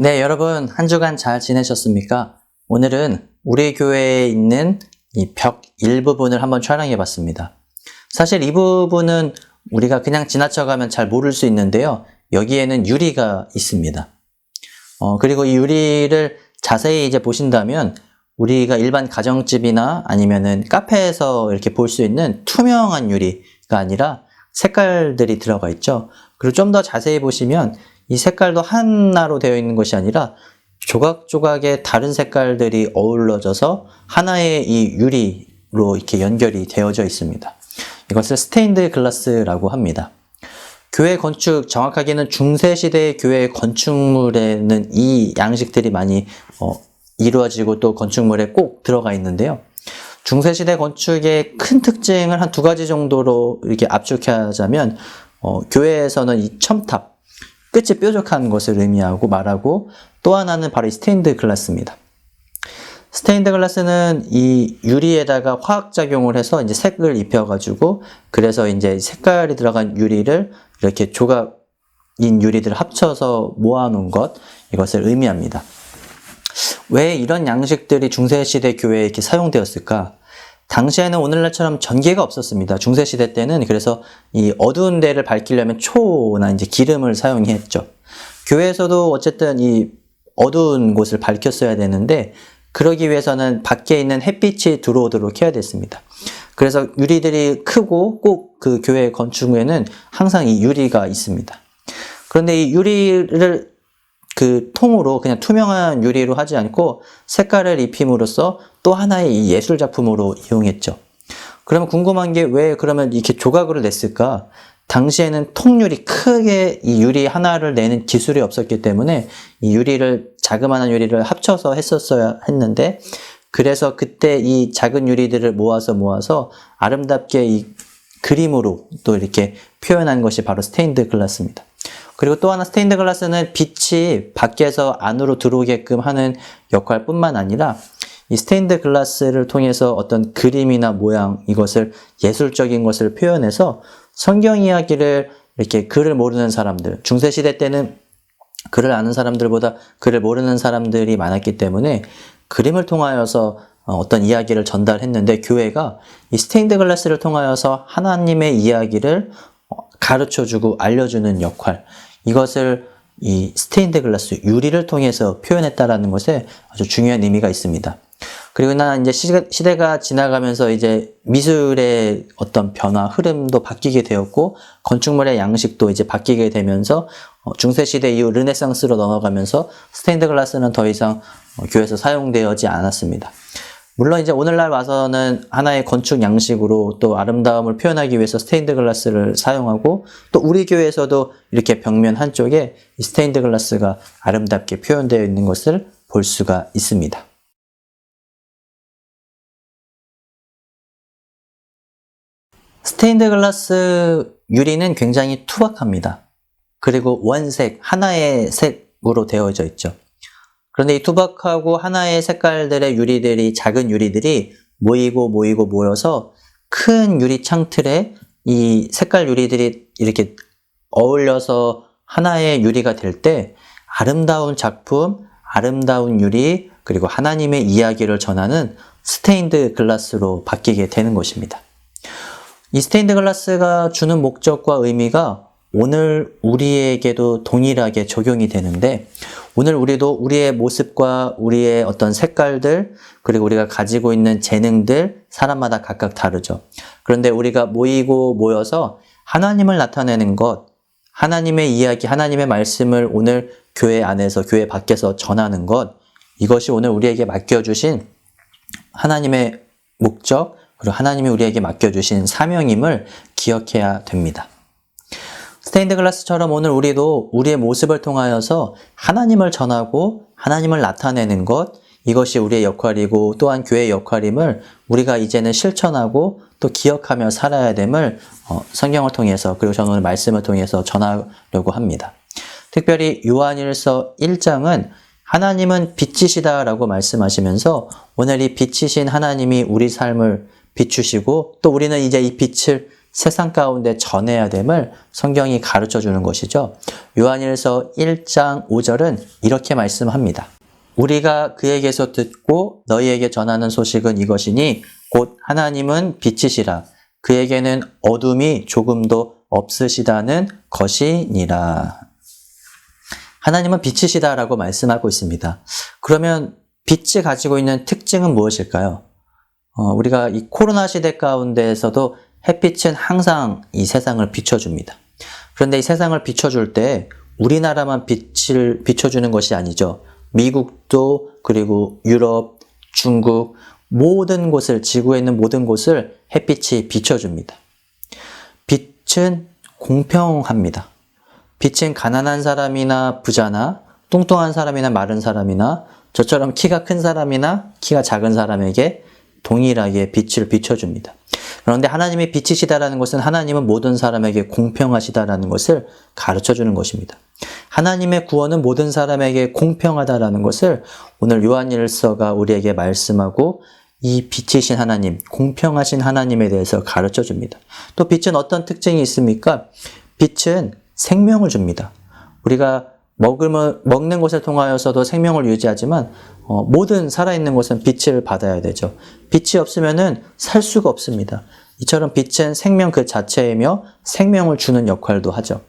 네, 여러분 한 주간 잘 지내셨습니까? 오늘은 우리 교회에 있는 이 벽 일부분을 한번 촬영해 봤습니다. 사실 이 부분은 우리가 그냥 지나쳐가면 잘 모를 수 있는데요. 여기에는 유리가 있습니다. 어, 그리고 이 유리를 자세히 이제 보신다면 우리가 일반 가정집이나 아니면은 카페에서 이렇게 볼 수 있는 투명한 유리가 아니라 색깔들이 들어가 있죠. 그리고 좀 더 자세히 보시면 이 색깔도 하나로 되어 있는 것이 아니라 조각조각의 다른 색깔들이 어우러져서 하나의 이 유리로 이렇게 연결이 되어져 있습니다. 이것을 스테인드 글라스라고 합니다. 교회 건축, 정확하게는 중세시대의 교회 건축물에는 이 양식들이 많이 어, 이루어지고 또 건축물에 꼭 들어가 있는데요. 중세시대 건축의 큰 특징을 한 두 가지 정도로 이렇게 압축하자면, 어, 교회에서는 이 첨탑, 끝이 뾰족한 것을 의미하고 말하고 또 하나는 바로 이 스테인드 글라스입니다. 스테인드 글라스는 이 유리에다가 화학작용을 해서 이제 색을 입혀가지고 그래서 이제 색깔이 들어간 유리를 이렇게 조각인 유리들을 합쳐서 모아놓은 것 이것을 의미합니다. 왜 이런 양식들이 중세시대 교회에 이렇게 사용되었을까? 당시에는 오늘날처럼 전기가 없었습니다. 중세시대 때는 그래서 이 어두운 데를 밝히려면 초나 이제 기름을 사용했죠. 교회에서도 어쨌든 이 어두운 곳을 밝혔어야 되는데 그러기 위해서는 밖에 있는 햇빛이 들어오도록 해야 됐습니다. 그래서 유리들이 크고 꼭 그 교회 건축에는 항상 이 유리가 있습니다. 그런데 이 유리를 그 통으로 그냥 투명한 유리로 하지 않고 색깔을 입힘으로써 또 하나의 이 예술 작품으로 이용했죠. 그러면 궁금한 게 왜 그러면 이렇게 조각으로 냈을까? 당시에는 통유리 크게 이 유리 하나를 내는 기술이 없었기 때문에 이 유리를 자그마한 유리를 합쳐서 했었어야 했는데 그래서 그때 이 작은 유리들을 모아서 모아서 아름답게 이 그림으로 또 이렇게 표현한 것이 바로 스테인드 글라스입니다. 그리고 또 하나 스테인드 글라스는 빛이 밖에서 안으로 들어오게끔 하는 역할뿐만 아니라 이 스테인드 글라스를 통해서 어떤 그림이나 모양 이것을 예술적인 것을 표현해서 성경 이야기를 이렇게 글을 모르는 사람들 중세 시대 때는 글을 아는 사람들보다 글을 모르는 사람들이 많았기 때문에 그림을 통하여서 어떤 이야기를 전달했는데 교회가 이 스테인드 글라스를 통하여서 하나님의 이야기를 가르쳐 주고 알려주는 역할 이것을 이 스테인드 글라스 유리를 통해서 표현했다라는 것에 아주 중요한 의미가 있습니다. 그리고 나 이제 시대가 지나가면서 이제 미술의 어떤 변화, 흐름도 바뀌게 되었고 건축물의 양식도 이제 바뀌게 되면서 어, 중세 시대 이후 르네상스로 넘어가면서 스테인드 글라스는 더 이상 어, 교회에서 사용되어지 않았습니다. 물론 이제 오늘날 와서는 하나의 건축 양식으로 또 아름다움을 표현하기 위해서 스테인드 글라스를 사용하고 또 우리 교회에서도 이렇게 벽면 한쪽에 스테인드 글라스가 아름답게 표현되어 있는 것을 볼 수가 있습니다. 스테인드 글라스 유리는 굉장히 투박합니다. 그리고 원색, 하나의 색으로 되어져 있죠. 그런데 이 투박하고 하나의 색깔들의 유리들이, 작은 유리들이 모이고 모이고 모여서 큰 유리 창틀에 이 색깔 유리들이 이렇게 어울려서 하나의 유리가 될 때 아름다운 작품, 아름다운 유리, 그리고 하나님의 이야기를 전하는 스테인드 글라스로 바뀌게 되는 것입니다. 이 스테인드 글라스가 주는 목적과 의미가 오늘 우리에게도 동일하게 적용이 되는데 오늘 우리도 우리의 모습과 우리의 어떤 색깔들 그리고 우리가 가지고 있는 재능들 사람마다 각각 다르죠. 그런데 우리가 모이고 모여서 하나님을 나타내는 것, 하나님의 이야기, 하나님의 말씀을 오늘 교회 안에서 교회 밖에서 전하는 것 이것이 오늘 우리에게 맡겨주신 하나님의 목적 그리고 하나님이 우리에게 맡겨주신 사명임을 기억해야 됩니다. 스테인드 글라스처럼 오늘 우리도 우리의 모습을 통하여서 하나님을 전하고 하나님을 나타내는 것, 이것이 우리의 역할이고 또한 교회의 역할임을 우리가 이제는 실천하고 또 기억하며 살아야 됨을 어, 성경을 통해서 그리고 저는 오늘 말씀을 통해서 전하려고 합니다. 특별히 요한일서 1장은 하나님은 빛이시다라고 말씀하시면서 오늘 이 빛이신 하나님이 우리 삶을 비추시고 또 우리는 이제 이 빛을 세상 가운데 전해야 됨을 성경이 가르쳐 주는 것이죠. 요한일서 1장 5절은 이렇게 말씀합니다. 우리가 그에게서 듣고 너희에게 전하는 소식은 이것이니 곧 하나님은 빛이시라 그에게는 어둠이 조금도 없으시다는 것이니라. 하나님은 빛이시다라고 말씀하고 있습니다. 그러면 빛이 가지고 있는 특징은 무엇일까요? 어, 우리가 이 코로나 시대 가운데에서도 햇빛은 항상 이 세상을 비춰줍니다. 그런데 이 세상을 비춰줄 때 우리나라만 빛을 비춰주는 것이 아니죠. 미국도 그리고 유럽, 중국 모든 곳을 지구에 있는 모든 곳을 햇빛이 비춰줍니다. 빛은 공평합니다. 빛은 가난한 사람이나 부자나 뚱뚱한 사람이나 마른 사람이나 저처럼 키가 큰 사람이나 키가 작은 사람에게 동일하게 빛을 비춰줍니다. 그런데 하나님이 빛이시다라는 것은 하나님은 모든 사람에게 공평하시다라는 것을 가르쳐 주는 것입니다. 하나님의 구원은 모든 사람에게 공평하다라는 것을 오늘 요한일서가 우리에게 말씀하고 이 빛이신 하나님, 공평하신 하나님에 대해서 가르쳐 줍니다. 또 빛은 어떤 특징이 있습니까? 빛은 생명을 줍니다. 우리가 먹으면, 먹는 것을 통하여서도 생명을 유지하지만 어, 모든 살아있는 것은 빛을 받아야 되죠. 빛이 없으면은 살 수가 없습니다. 이처럼 빛은 생명 그 자체이며 생명을 주는 역할도 하죠.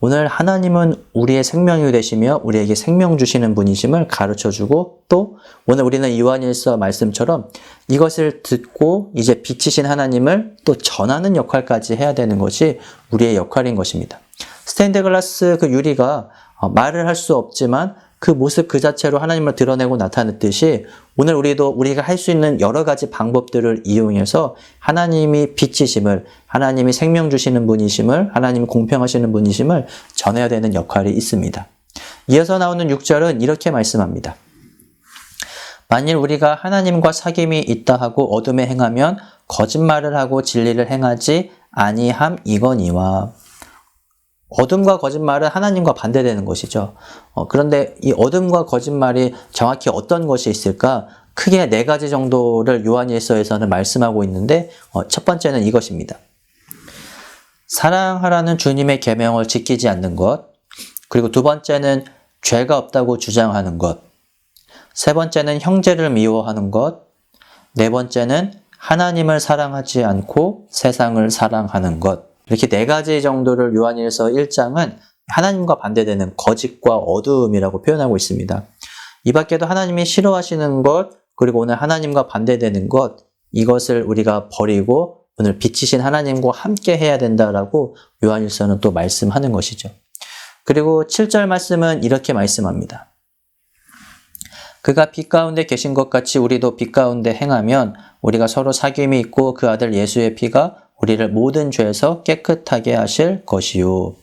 오늘 하나님은 우리의 생명이 되시며 우리에게 생명 주시는 분이심을 가르쳐 주고 또 오늘 우리는 요한일서 말씀처럼 이것을 듣고 이제 빛이신 하나님을 또 전하는 역할까지 해야 되는 것이 우리의 역할인 것입니다. 스테인드 글라스 그 유리가 어, 말을 할 수 없지만 그 모습 그 자체로 하나님을 드러내고 나타냈듯이 오늘 우리도 우리가 할 수 있는 여러 가지 방법들을 이용해서 하나님이 빛이심을 하나님이 생명 주시는 분이심을 하나님이 공평하시는 분이심을 전해야 되는 역할이 있습니다. 이어서 나오는 6절은 이렇게 말씀합니다. 만일 우리가 하나님과 사귐이 있다 하고 어둠에 행하면 거짓말을 하고 진리를 행하지 아니함 이거니와 어둠과 거짓말은 하나님과 반대되는 것이죠. 어, 그런데 이 어둠과 거짓말이 정확히 어떤 것이 있을까? 크게 네 가지 정도를 요한일서에서는 말씀하고 있는데 어, 첫 번째는 이것입니다. 사랑하라는 주님의 계명을 지키지 않는 것. 그리고 두 번째는 죄가 없다고 주장하는 것. 세 번째는 형제를 미워하는 것. 네 번째는 하나님을 사랑하지 않고 세상을 사랑하는 것. 이렇게 네 가지 정도를 요한일서 1장은 하나님과 반대되는 거짓과 어두움이라고 표현하고 있습니다. 이 밖에도 하나님이 싫어하시는 것, 그리고 오늘 하나님과 반대되는 것, 이것을 우리가 버리고 오늘 빛이신 하나님과 함께 해야 된다라고 요한일서는 또 말씀하는 것이죠. 그리고 7절 말씀은 이렇게 말씀합니다. 그가 빛 가운데 계신 것 같이 우리도 빛 가운데 행하면 우리가 서로 사귐이 있고 그 아들 예수의 피가 우리를 모든 죄에서 깨끗하게 하실 것이요.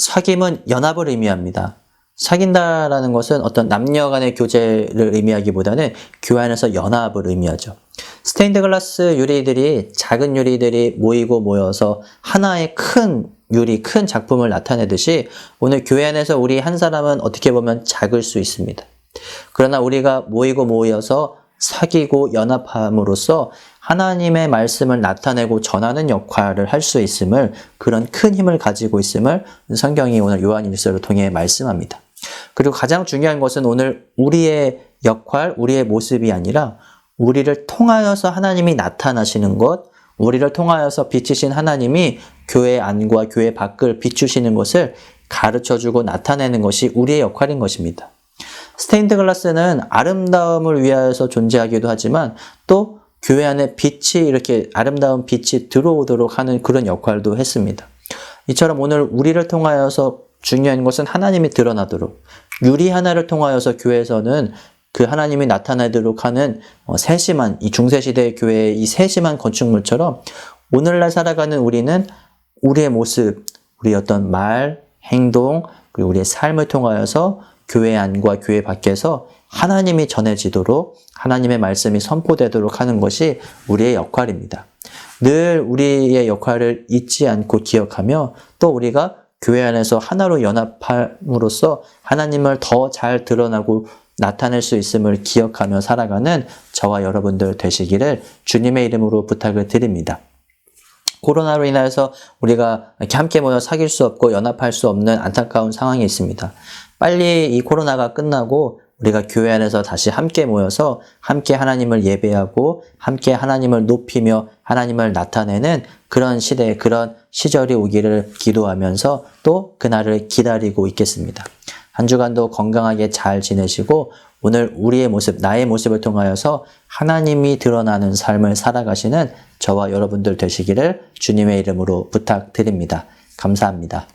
사귐은 연합을 의미합니다. 사귄다라는 것은 어떤 남녀 간의 교제를 의미하기보다는 교회 안에서 연합을 의미하죠. 스테인드 글라스 유리들이 작은 유리들이 모이고 모여서 하나의 큰 유리, 큰 작품을 나타내듯이 오늘 교회 안에서 우리 한 사람은 어떻게 보면 작을 수 있습니다. 그러나 우리가 모이고 모여서 사귀고 연합함으로써 하나님의 말씀을 나타내고 전하는 역할을 할 수 있음을 그런 큰 힘을 가지고 있음을 성경이 오늘 요한일서를 통해 말씀합니다. 그리고 가장 중요한 것은 오늘 우리의 역할, 우리의 모습이 아니라 우리를 통하여서 하나님이 나타나시는 것, 우리를 통하여서 비치신 하나님이 교회 안과 교회 밖을 비추시는 것을 가르쳐 주고 나타내는 것이 우리의 역할인 것입니다. 스테인드 글라스는 아름다움을 위하여서 존재하기도 하지만 또 교회 안에 빛이 이렇게 아름다운 빛이 들어오도록 하는 그런 역할도 했습니다. 이처럼 오늘 우리를 통하여서 중요한 것은 하나님이 드러나도록 유리 하나를 통하여서 교회에서는 그 하나님이 나타나도록 하는 어, 세심한 이 중세시대 교회의 이 세심한 건축물처럼 오늘날 살아가는 우리는 우리의 모습, 우리 어떤 말, 행동, 그리고 우리의 삶을 통하여서 교회 안과 교회 밖에서 하나님이 전해지도록 하나님의 말씀이 선포되도록 하는 것이 우리의 역할입니다. 늘 우리의 역할을 잊지 않고 기억하며 또 우리가 교회 안에서 하나로 연합함으로써 하나님을 더 잘 드러나고 나타낼 수 있음을 기억하며 살아가는 저와 여러분들 되시기를 주님의 이름으로 부탁을 드립니다. 코로나로 인하여서 우리가 함께 모여 사귈 수 없고 연합할 수 없는 안타까운 상황이 있습니다. 빨리 이 코로나가 끝나고 우리가 교회 안에서 다시 함께 모여서 함께 하나님을 예배하고 함께 하나님을 높이며 하나님을 나타내는 그런 시대, 그런 시절이 오기를 기도하면서 또 그날을 기다리고 있겠습니다. 한 주간도 건강하게 잘 지내시고 오늘 우리의 모습, 나의 모습을 통하여서 하나님이 드러나는 삶을 살아가시는 저와 여러분들 되시기를 주님의 이름으로 부탁드립니다. 감사합니다.